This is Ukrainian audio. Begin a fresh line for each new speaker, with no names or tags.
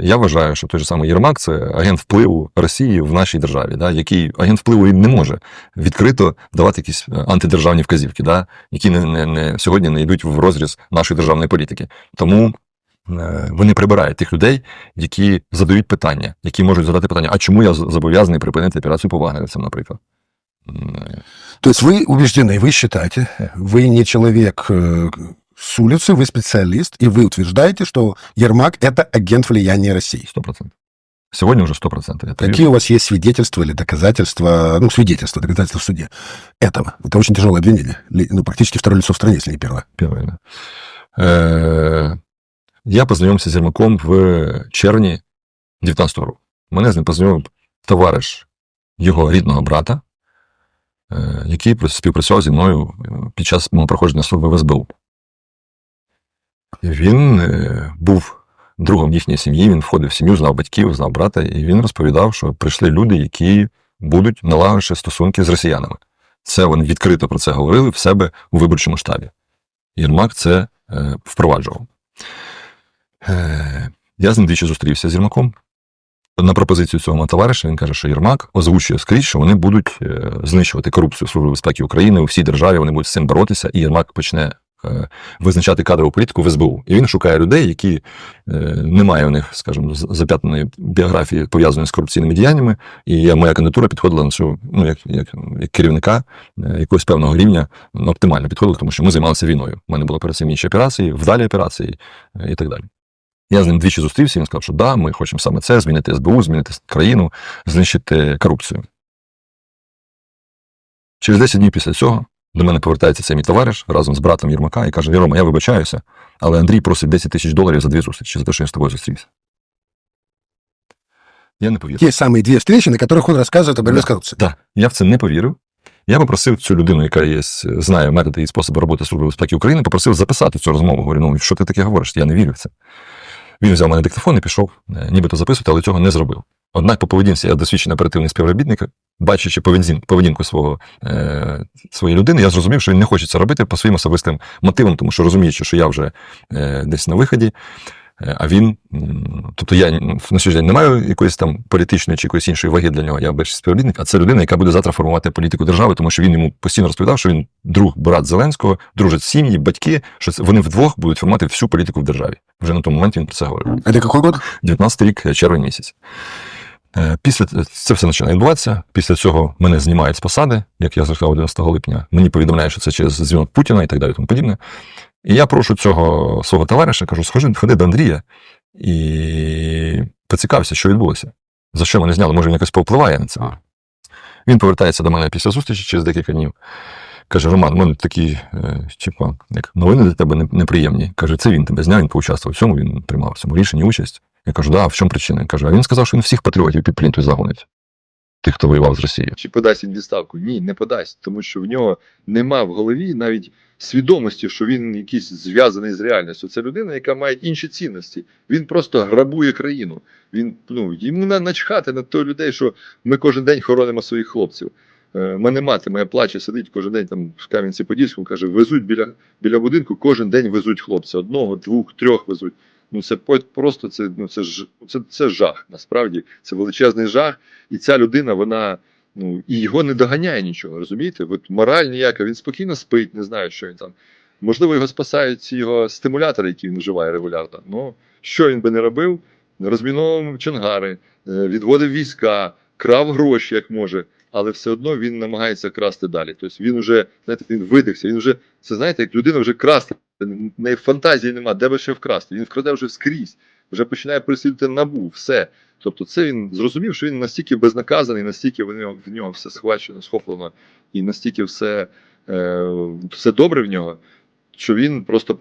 Я вважаю, що той же самий Єрмак це агент впливу Росії в нашій державі, да, який агент впливу і не може відкрито давати якісь е, антидержавні вказівки, да, які не, не, не, сьогодні не йдуть в розріз нашої державної політики. Тому е, вони прибирають тих людей, які задають питання, які можуть задати питання, а чому я з- зобов'язаний припинити операцію по вагнерівцям, наприклад. М, е,
То есть вы убеждены, вы считаете, вы не человек э, с улицы, вы специалист, и вы утверждаете, что Ермак – это агент влияния России.
100%. Сьогодні вже 100%. Я
Какие у вас есть свидетельства или доказательства, ну, свидетельства, доказательства в суде этого? Это очень тяжелое обвинение. Ли- Ну, практически второе лицо в стране, если не первое.
Первое, да. Е, я познайомився з Єрмаком в червні 19-го року. Мене з ним познайомив товариш його рідного брата, е, який прос- співпрацював зі мною е, під час мого проходження служби в СБУ. Він е, був другом їхньої сім'ї, він входив в сім'ю, знав батьків, знав брата, і він розповідав, що прийшли люди, які будуть налагодити стосунки з росіянами. Це вони відкрито про це говорили в себе у виборчому штабі. Єрмак це е, впроваджував. Е, я з ним двічі зустрівся з Єрмаком. На пропозицію цього товариша він каже, що Єрмак озвучує скрізь, що вони будуть е, знищувати корупцію Служби безпеки України у всій державі, вони будуть з цим боротися, і Єрмак почне визначати кадрову політику в СБУ. І він шукає людей, які е, немає у них, скажімо, зап'ятаної біографії пов'язаної з корупційними діяннями. І моя кандидатура підходила на цю, ну, як, як, як керівника е, якогось певного рівня ну, оптимально підходила, тому що ми займалися війною. У мене були перед цим інші операції, вдалі операції е, і так далі. Я з ним двічі зустрівся, він сказав, що да, ми хочемо саме це, змінити СБУ, змінити країну, знищити корупцію. Через 10 днів після цього до мене повертається цей мій товариш разом з братом Єрмака і каже: Єрома, я вибачаюся, але Андрій просить 10 тисяч доларів за дві зустрічі, за те, що він з тобою зустрівся. Я не повірив.
Те самые две встречи, на которых он рассказывает о борьбе
Да.
с коррупцией.
Так, я в це не повірив. Я попросив цю людину, яка є, знає методи і способи роботи Служби безпеки України, попросив записати цю розмову. Говорю, ну що ти таке говориш? Я не вірю в це. Він взяв мене диктофон і пішов, е, нібито записувати, але цього не зробив. Однак по поведінці я досвідчений оперативний співробітник, бачачи поведінку свого, е, своєї людини, я зрозумів, що він не хоче це робити по своїм особистим мотивам, тому що розуміючи, що я вже е, десь на виході, е, а він, тобто я на сьогодні не маю якоїсь там політичної чи якоїсь іншої ваги для нього, я більше співробітник, а це людина, яка буде завтра формувати політику держави, тому що він йому постійно розповідав, що він друг, брат Зеленського, дружать сім'ї, батьки, що це- вони вдвох будуть формувати всю політику в державі. Вже на тому моменті він про це говорив.
Это какой год?
19 рік, е, червень місяць. Е, Після це все починає відбуватися. Після цього мене знімають з посади, як я сказав 11 липня. Мені повідомляють, що це через дзвінок Путіна і так далі, тому подібне. І я прошу цього свого товариша, кажу, схожи, ходи до Андрія і поцікався, що відбулося. За що мене зняли? Може, він якось повпливає на це. Він повертається до мене після зустрічі через декілька днів. Каже: Роман, у мене такі, типу, як новини для тебе неприємні. Каже, це він тебе зняв, він поучаствував в цьому, він приймав в цьому рішенні участь. Я кажу, да, в чому причина? Він каже, а він сказав, що він всіх патріотів під плінтою загонить. Тих, хто воював з Росією.
Чи подасть він відставку? Ні, не подасть, тому що в нього нема в голові навіть свідомості, що він якийсь зв'язаний з реальністю. Це людина, яка має інші цінності. Він просто грабує країну. Він ну йому на начхати на той людей, що ми кожен день хоронимо своїх хлопців. Е, Мене мати моя плаче, сидить кожен день там в камянці подільському каже: везуть біля, біля будинку, кожен день везуть хлопця. Одного, двох, трьох везуть. Ну це просто це, ну, це, це, це жах. Насправді це величезний жах. І ця людина, вона ну і його не доганяє нічого, розумієте? От мораль ніяка, він спокійно спить, не знаю, що він там. Можливо, його спасають ці його стимулятори, які він вживає регулярно. Ну що він би не робив? Розміновував чангари, е, відводив війська, крав гроші, як може, але все одно він намагається красти далі. Тобто він вже, знаєте, він видихся, він вже це знаєте, як людина вже красти. Неї фантазії нема, де би ще вкрасти. Він вкраде вже скрізь, вже починає переслідувати набу, все. Тобто, це він зрозумів, що він настільки безнаказаний, настільки в нього, в нього все схвачено, схоплено, і настільки все, е, все добре в нього, що він просто